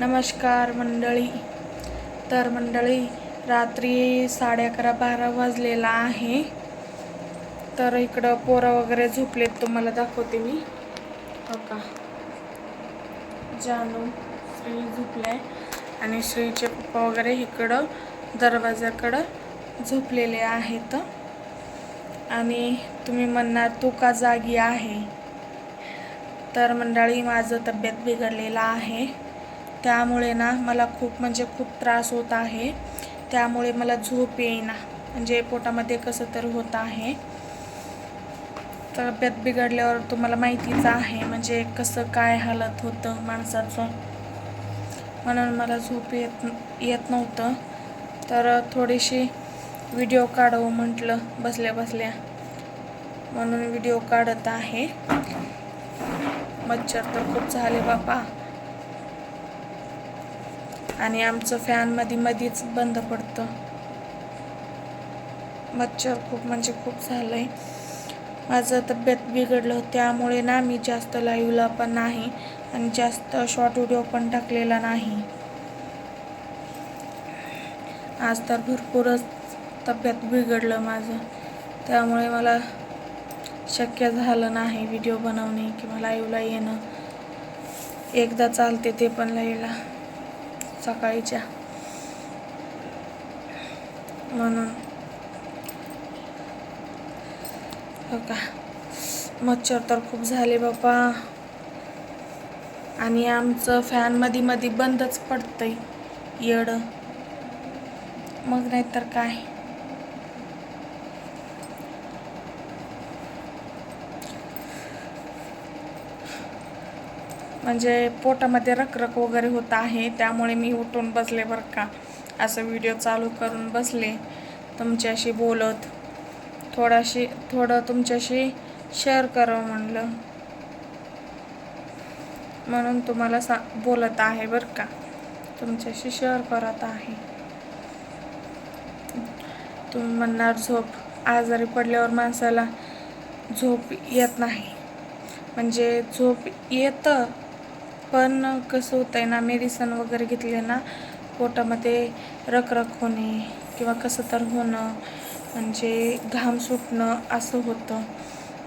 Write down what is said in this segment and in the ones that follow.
नमस्कार मंडळी. तर मंडळी रात्री साडे अकरा बारा वाजलेला आहे. तर इकडं पोरं वगैरे झोपलेत तुम्हाला दाखवते मी. हो का जानू श्री झोपले आणि श्रीचे पप्पा वगैरे इकडं दरवाजाकडं झोपलेले आहेत. आणि तुम्ही म्हणणार तू का जागी आहे? तर मंडळी माझं तब्येत बिघडलेला आहे. त्यामुळे ना मला खूप म्हणजे खूप त्रास होत आहे. त्यामुळे मला झोप येईना. म्हणजे पोटामध्ये कसं तर होत आहे. तब्येत बिघडल्यावर तुम्हाला माहितीच आहे. म्हणजे कसं काय हालत होतं माणसाचं. म्हणून मला झोप येत येत नव्हतं. तर थोडीशी व्हिडिओ काढावं म्हटलं बसल्या बसल्या. म्हणून व्हिडिओ काढत आहे. मच्छर तर खूप झाले बापा. आणि आमचं फॅनमध्ये मध्येच बंद पडतं. मच्छर खूप म्हणजे खूप झालंय. माझं तब्येत बिघडलं त्यामुळे ना मी जास्त लाईव्हला पण नाही आणि जास्त शॉर्ट व्हिडिओ पण टाकलेला नाही. आज तर भरपूरच तब्येत बिघडलं माझं. त्यामुळे मला शक्य झालं नाही व्हिडिओ बनवणे किंवा लाईव्हला येणं. एकदा चालते ते पण लाईव्हला सकाळीच्या. म्हणून. हो का मच्छर तर खूप झाले बाबा. आणि आमचं फॅनमध्ये मधी बंदच पडतंय. येड. मग नाही तर काय? म्हणजे पोटामध्ये रखरख वगैरे होत आहे त्यामुळे मी उठून बसले बरं का. असं व्हिडिओ चालू करून बसले तुमच्याशी बोलत. थोडाशी थोडं तुमच्याशी शेअर करावं म्हणलं. म्हणून तुम्हाला सा बोलत आहे बरं का. तुमच्याशी शेअर करत आहे. तुम्ही म्हणणार झोप आजारी पडल्यावर माणसाला झोप येत नाही. म्हणजे झोप येतं पण कसं होतं आहे ना मेडिसन वगैरे घेतले ना पोटामध्ये रखरख होणे किंवा कसं तर होणं म्हणजे घाम सुटणं असं होतं.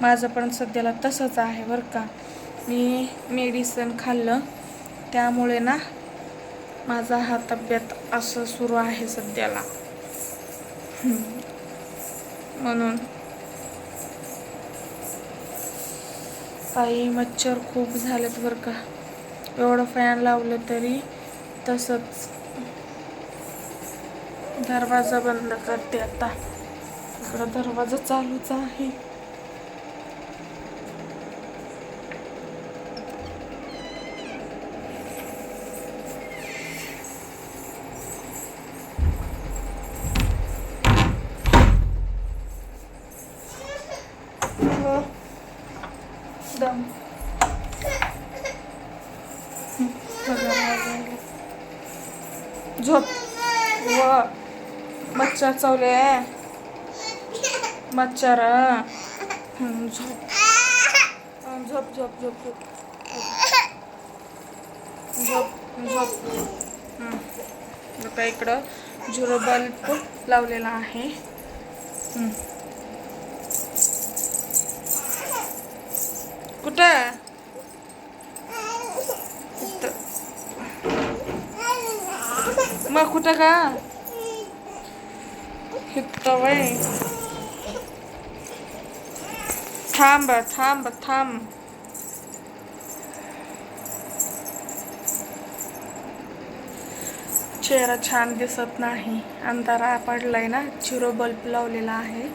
माझं पण सध्याला तसंच आहे बरं का. मी मेडिसन खाल्लं. त्यामुळे ना माझा हा तब्येत असं सुरू आहे सध्याला. म्हणून काही मच्छर खूप झालेत बरं का. एवढं फॅन लावलं तरी तसंच दरवाजा बंद करते आता. इकडं दरवाजा चालूच आहे. हो. दम. झोप. व मच्छर चावले. मच्छर. झोप. झोप झोप झोप झोप. झोप झोप. हं. इकडं झुरो बल्ब लावलेला आहे. कुठं? मग कुठं का इथं वय. थांब थांब थांब. चेहरा छान दिसत नाही. अंधारा पडलाय ना झिरो बल्ब लावलेला आहे.